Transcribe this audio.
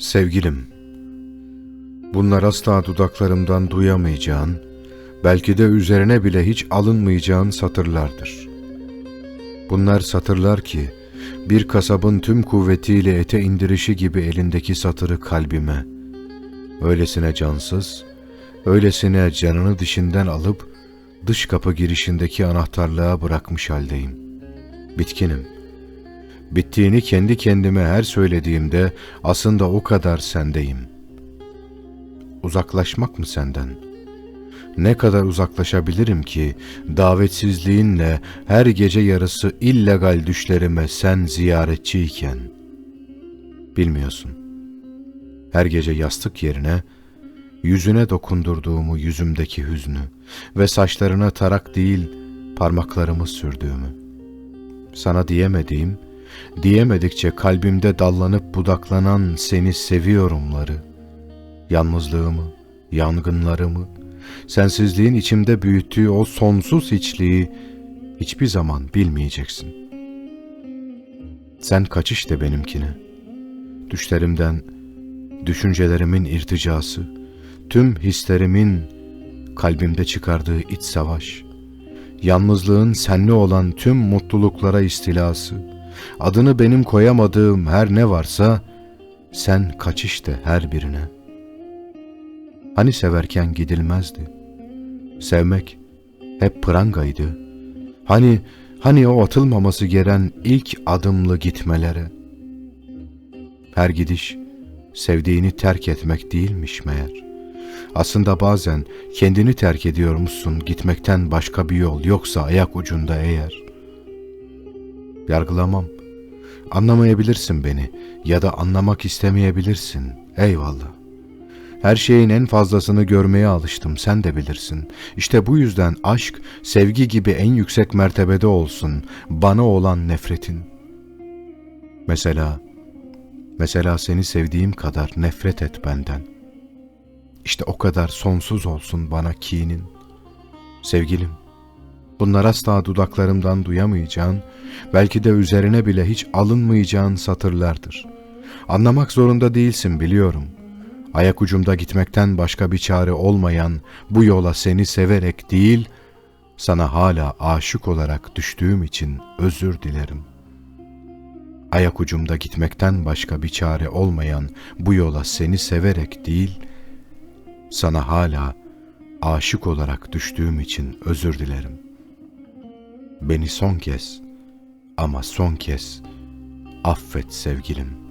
Sevgilim, bunlar asla dudaklarımdan duyamayacağın, belki de üzerine bile hiç alınmayacağın satırlardır. Bunlar satırlar ki, bir kasabın tüm kuvvetiyle ete indirişi gibi elindeki satırı kalbime, öylesine cansız, öylesine canını dişinden alıp, dış kapı girişindeki anahtarlığa bırakmış haldeyim. Bitkinim. Bittiğini kendi kendime her söylediğimde aslında o kadar sendeyim. Uzaklaşmak mı senden? Ne kadar uzaklaşabilirim ki davetsizliğinle her gece yarısı illegal düşlerime sen ziyaretçiyken? Bilmiyorsun. Her gece yastık yerine yüzüne dokundurduğumu yüzümdeki hüznü ve saçlarına tarak değil parmaklarımı sürdüğümü. Sana diyemediğim, diyemedikçe kalbimde dallanıp budaklanan seni seviyorumları, yalnızlığımı, yangınlarımı, sensizliğin içimde büyüttüğü o sonsuz hiçliği hiçbir zaman bilmeyeceksin. Sen kaçış de benimkine. Düşlerimden, düşüncelerimin irticası, tüm hislerimin kalbimde çıkardığı iç savaş, yalnızlığın senli olan tüm mutluluklara istilası, adını benim koyamadığım her ne varsa, sen kaçış de her birine. Hani severken gidilmezdi. Sevmek hep prangaydı. Hani, hani o atılmaması geren ilk adımlı gitmelere. Her gidiş sevdiğini terk etmek değilmiş meğer. Aslında bazen kendini terk ediyormuşsun gitmekten başka bir yol yoksa ayak ucunda eğer. Yargılamam. Anlamayabilirsin beni ya da anlamak istemeyebilirsin. Eyvallah. Her şeyin en fazlasını görmeye alıştım sen de bilirsin. İşte bu yüzden aşk sevgi gibi en yüksek mertebede olsun bana olan nefretin. Mesela Mesela seni sevdiğim kadar nefret et benden. İşte o kadar sonsuz olsun bana kinin. Sevgilim, bunlar asla dudaklarımdan duyamayacağın, belki de üzerine bile hiç alınmayacağın satırlardır. Anlamak zorunda değilsin biliyorum. Ayak ucumda gitmekten başka bir çare olmayan bu yola seni severek değil, sana hala aşık olarak düştüğüm için özür dilerim ayak ucumda gitmekten başka bir çare olmayan bu yola seni severek değil, sana hala aşık olarak düştüğüm için özür dilerim. Beni son kez ama son kez affet sevgilim.''